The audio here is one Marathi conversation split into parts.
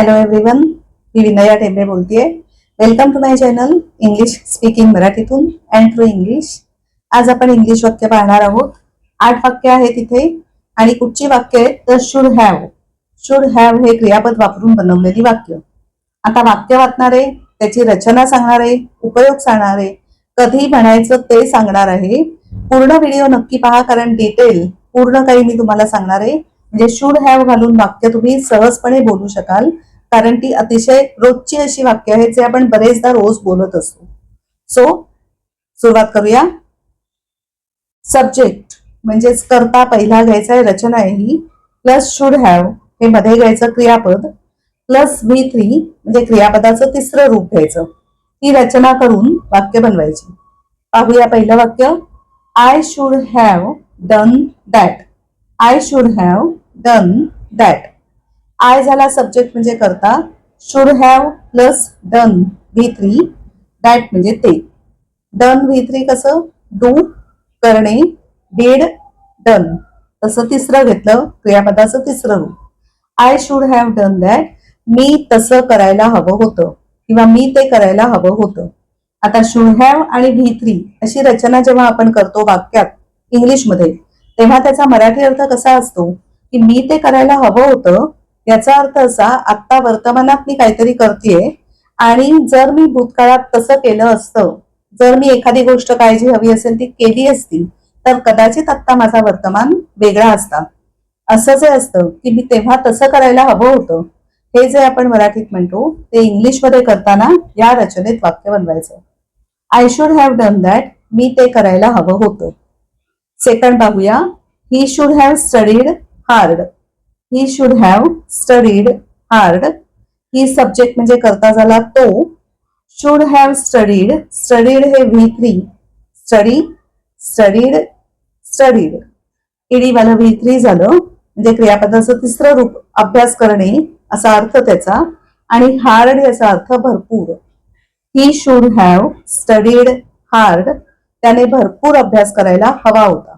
हॅलो एव्हरीवन मी विनया टेंबे बोलतेय. Welcome to my channel English speaking मराठीतून अँड थ्रू इंग्लिश आज आपण इंग्लिश वाक्य पाहणार आहोत. आठ वाक्य आहेत इथे आणि कुठची वाक्य आहेत तर शुड हॅव शुड हॅव हे क्रियापद वापरून बनवलेली वाक्य. आता वाक्य वाचणारे त्याची रचना सांगणार आहे उपयोग सांगणारे कधी म्हणायचं ते सांगणार आहे. पूर्ण व्हिडिओ नक्की पहा कारण डिटेल पूर्ण काही मी तुम्हाला सांगणार आहे. म्हणजे शुड हॅव घालून वाक्य तुम्ही सहजपणे बोलू शकाल. कारण ती अतिशय रोजची अशी वाक्य आहेत जे आपण बरेचदा रोज बोलत असतो. सो सुरुवात करूया. सब्जेक्ट म्हणजेच करता पहिला घ्यायचा आहे रचना आहे ही. प्लस शुड हॅव हे मध्ये घ्यायचं क्रियापद. प्लस व्ही थ्री म्हणजे क्रियापदाचं तिसरं रूप घ्यायचं. ही रचना करून वाक्य बनवायची. पाहूया पहिलं वाक्य. I should have done that I should have done that I झाला सब्जेक्ट म्हणजे करता should have plus done V three that म्हणजे ते. डन व्ही थ्री कसं? डू करणे डीड डन तसं तिसरं घेतलं क्रियापदाचं तिसरं रूप. I should have done that मी तसं करायला हवं होतं. किंवा मी ते करायला हवं होतं. आता शुड हॅव आणि व्ही थ्री अशी रचना जेव्हा आपण करतो वाक्यात इंग्लिशमध्ये तेव्हा त्याचा मराठी अर्थ कसा असतो? की मी ते करायला हवं होतं याचा अर्थ असा आत्ता वर्तमानात मी काहीतरी करतेय आणि जर मी भूतकाळात तसं केलं असतं जर मी एखादी गोष्ट काळजी हवी असेल ती केली असती तर कदाचित आत्ता माझा वर्तमान वेगळा असता. असं जे असतं की मी तेव्हा तसं करायला हवं होतं हे जे आपण मराठीत म्हणतो ते इंग्लिशमध्ये करताना या रचनेत वाक्य बनवायचं. I should have done that मी ते करायला हवं होतं. सेकंड पाहूया. He should have studied hard he should have studied hard he subject म्हणजे करता झाला तो. शुड हॅव स्टडीड स्टडीड हे V three study studied studied ED वाला व्ही थ्री झालं. म्हणजे क्रियापदाचं तिसरं रूप अभ्यास करणे असा अर्थ त्याचा. आणि हार्ड याचा अर्थ भरपूर. He should have studied hard त्याने भरपूर अभ्यास करायला हवा होता.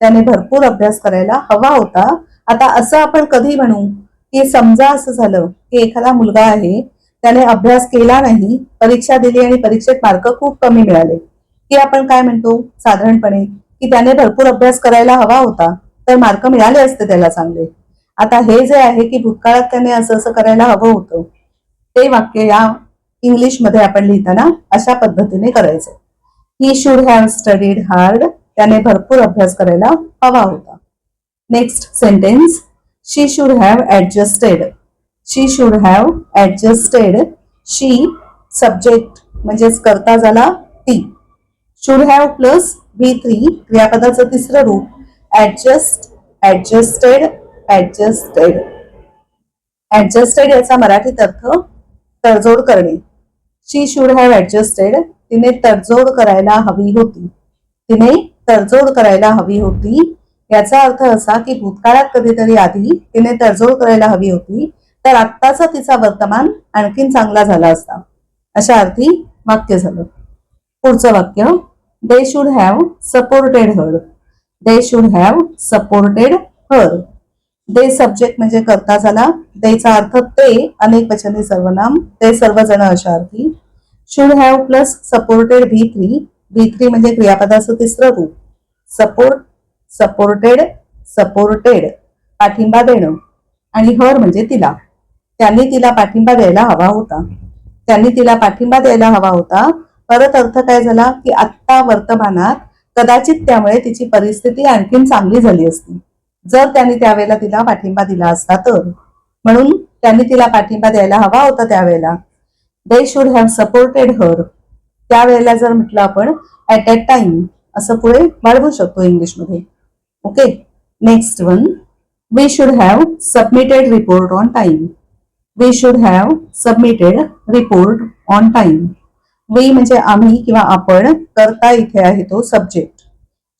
त्याने भरपूर अभ्यास करायला हवा होता. आता असं आपण कधी म्हणू की समजा असं झालं की एखादा मुलगा आहे त्याने अभ्यास केला नाही परीक्षा दिली आणि परीक्षेत मार्क खूप कमी मिळाले. की आपण काय म्हणतो? साधारणपणे की त्याने भरपूर अभ्यास करायला हवा होता तर मार्क मिळाले असते त्याला चांगले. आता हे जे आहे की भूतकाळात त्याने असं असं करायला हवं होतं ते वाक्य या इंग्लिशमध्ये आपण लिहिताना अशा पद्धतीने करायचं. He should have studied hard त्याने भरपूर अभ्यास करायला हवा होता. Next sentence she should have adjusted she should have adjusted she subject म्हणजेच करता झाला ती should have plus V three क्रियापदाचं तिसरं रूप. ऍडजस्ट ऍडजस्टेड ऍडजस्टेड ऍडजस्टेड याचा मराठीत अर्थ तडजोड करणे. शी शुड हॅव ऍडजस्टेड तिने तडजोड करायला हवी होती. तिने तडजोड करायला हवी होती. याचा अर्थ असा की भूतकाळात कधीतरी आधी तिने तडजोड करायला हवी होती तर आत्ताचा तिचा वर्तमान आणखीन चांगला झाला असता. अशा अर्थी वाक्य झालं. पुढचं वाक्य they should have supported her they should have supported her they subject म्हणजे करता झाला. देचा अर्थ ते अनेक वचनी सर्वनाम. ते सर्वजण अशा अर्थी. Should have plus supported V three V three म्हणजे क्रियापदाचं तिसरं रूप. सपोर्ट सपोर्टेड सपोर्टेड पाठिंबा देणं. आणि हर म्हणजे तिला. त्यांनी तिला पाठिंबा द्यायला हवा होता. त्यांनी तिला पाठिंबा द्यायला हवा होता. परत अर्थ काय झाला की आत्ता वर्तमानात कदाचित त्यामुळे तिची परिस्थिती आणखीन चांगली झाली असती. जर त्यांनी त्यावेळेला तिला पाठिंबा दिला असता तर. म्हणून त्यांनी तिला पाठिंबा द्यायला हवा होता त्यावेळेला. They should have supported her त्यावेळेला जर म्हटलं आपण ऍट दॅट टाइम असं पुढे वाढवू शकतो इंग्लिशमध्ये okay next one we should have submitted report on time. We should have submitted report on time. We म्हणजे आम्ही किंवा आपण करता इथे आहे तो subject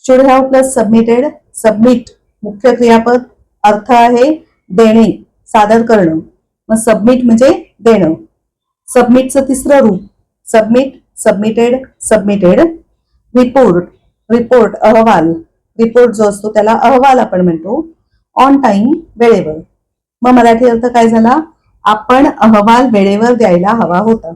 should have plus submitted submit मुख्य क्रियापद अर्थ आहे देणे सादर करणं. मग सबमिट म्हणजे देणं. सबमिटचं तिसरं रूप. Submit submitted submitted report report अहवाल. रिपोर्ट जो असतो त्याला अहवाल आपण म्हणतो. ऑन टाइम वेळेवर. मग मराठी अर्थ काय झाला? आपण अहवाल वेळेवर द्यायला हवा होता.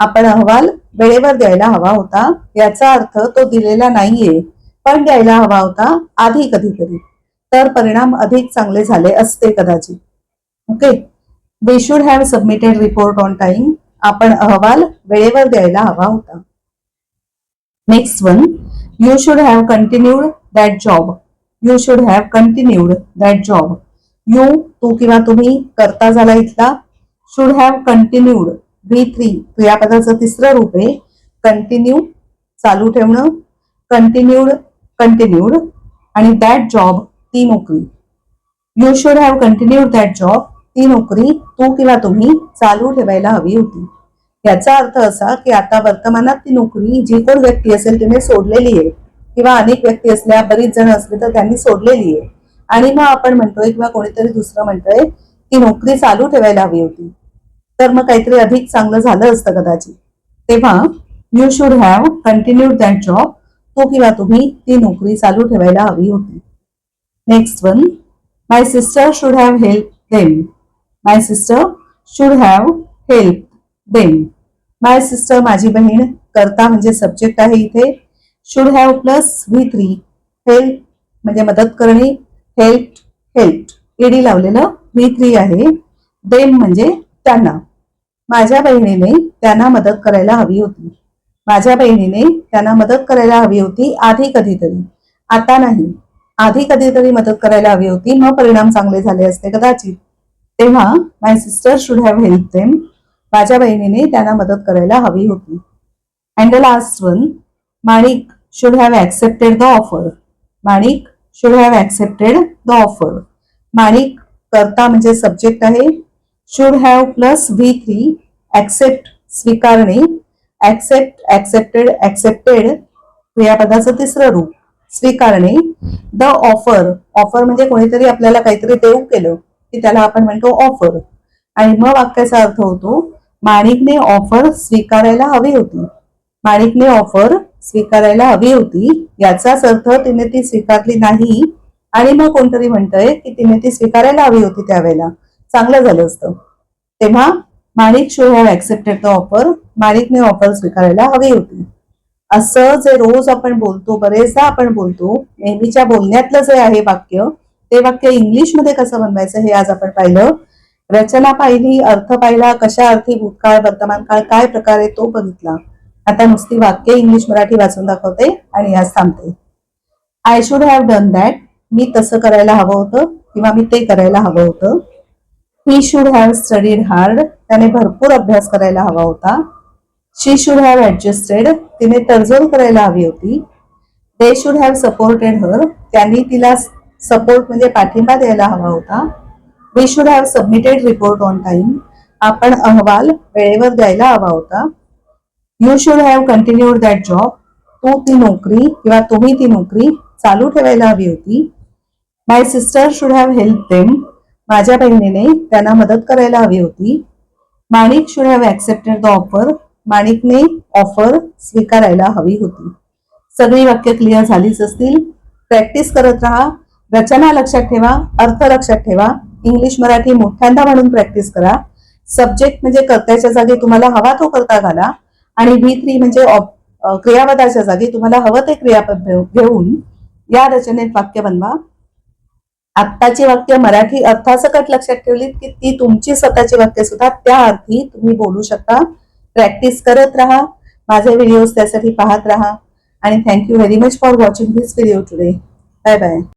आपण अहवाल वेळेवर द्यायला हवा होता याचा अर्थ तो दिलेला नाहीये पण द्यायला हवा होता आधी कधीतरी. तर परिणाम अधिक चांगले झाले असते कदाचित. Okay we should have submitted report on time आपण अहवाल वेळेवर द्यायला हवा होता. Next one you should have continued that job you should have continued that job you तू किंवा तुम्ही करता झाला इथला should have continued V three क्रियापदाचं तिसरं रूप आहे. कंटिन्यू चालू ठेवणं. कंटिन्यूड कंटिन्यूड आणि दॅट जॉब ती नोकरी. You should have continued that job ती नोकरी तू किंवा तुम्ही चालू ठेवायला हवी होती. याचा अर्थ असा की आता वर्तमानात ती नोकरी जी कोण व्यक्ती असेल तिने सोडलेली आहे. किंवा अनेक व्यक्ती असल्या बरीच जण असले तर त्यांनी सोडलेली आहे. आणि मग आपण म्हणतोय किंवा कोणीतरी दुसरं म्हणतोय ती नोकरी चालू ठेवायला हवी होती. तर मग काहीतरी अधिक चांगलं झालं असतं कदाचित. तेव्हा you should have continued that job तो किंवा तुम्ही ती नोकरी चालू ठेवायला हवी होती. Next one my sister should have help them my sister should have help them my sister माझी बहीण करता म्हणजे सब्जेक्ट आहे इथे. Should have plus V three help म्हणजे मदत करणे हेल्प हेल्प ईडी लावलेलं व्ही थ्री आहे. देम म्हणजे त्यांना. माझ्या बहिणीने त्यांना मदत करायला हवी होती. माझ्या बहिणीने त्यांना मदत करायला हवी होती आधी कधीतरी. आता नाही. आधी कधीतरी मदत करायला हवी होती मग परिणाम चांगले झाले असते कदाचित. तेव्हा my sister should have help them माझ्या बहिणीने त्यांना मदत करायला हवी होती. And the last one Manik should have accepted the offer Manik should have accepted the offer Manik करता म्हणजे सब्जेक्ट आहे. Should have plus V three accept स्वीकारणे. ऍक्सेप्ट ऍक्सेप्टेड ऍक्सेप्टेड क्रियापदाचं तिसरं रूप. स्वीकारणे. द ऑफर ऑफर म्हणजे कोणीतरी आपल्याला काहीतरी देऊ केलं की त्याला आपण म्हणतो ऑफर आणि मग वाक्याचा अर्थ होतो माणिकने ऑफर स्वीकारायला हवी होती. माणिकने ऑफर स्वीकारायला हवी होती. याचाच अर्थ तिने ती स्वीकारली नाही. आणि मग कोणतरी म्हणतंय की तिने ती स्वीकारायला हवी होती त्यावेळेला. चांगलं झालं असतं. तेव्हा Manik should have accepted the offer माणिकने offer स्वीकारायला हवी होती. असं जे रोज आपण बोलतो बरेचदा आपण बोलतो नेहमीच्या बोलण्यातलं जे आहे वाक्य ते वाक्य इंग्लिशमध्ये कसं बनवायचं हे आज आपण पाहिलं. रचना पाहिली अर्थ पाहिला कशा अर्थी भूतकाळ वर्तमान काळ काय प्रकार आहे तो बघितला. आता नुसती वाक्य इंग्लिश मराठी वाचून दाखवते आणि आज थांबते. I should have done that मी तसं करायला हवं होतं किंवा मी ते करायला हवं होतं. He should have studied hard त्याने भरपूर अभ्यास करायला हवा होता. शी शुड हॅव ऍडजस्टेड तिने तडजोड करायला हवी होती. They should have supported her त्यांनी तिला सपोर्ट म्हणजे पाठिंबा द्यायला हवा होता. We should have submitted report on time आपण अहवाल वेळेवर द्यायला हवा होता. You should have continued that job तू ती नोकरी किंवा तुम्ही ती नोकरी चालू ठेवायला हवी होती. My sister should have help them माझ्या बहिणीने त्यांना मदत करायला हवी होती. Manik should have accepted the offer माणिकने offer स्वीकारायला हवी होती. सगळी वाक्य क्लिअर झालीच असतील. प्रॅक्टिस करत राहा. रचना लक्षात ठेवा. अर्थ लक्षात ठेवा. इंग्लिश मराठी मोठ्यांदा म्हणून प्रॅक्टिस करा. सब्जेक्ट म्हणजे कर्त्याच्या जागी तुम्हाला हवा तो करता घाला. आणि व्ही थ्री म्हणजे क्रियापदाच्या जागी तुम्हाला हवं ते क्रियापद घेऊन या रचनेत वाक्य बनवा. आत्ताची वाक्य मराठी अर्थासकट लक्षात ठेवलीत की ती तुमची स्वतःची वाक्य सुद्धा त्या अर्थी तुम्ही बोलू शकता. प्रॅक्टिस करत राहा. माझे व्हिडिओज त्यासाठी पाहत राहा. आणि thank you very much for watching this video today bye bye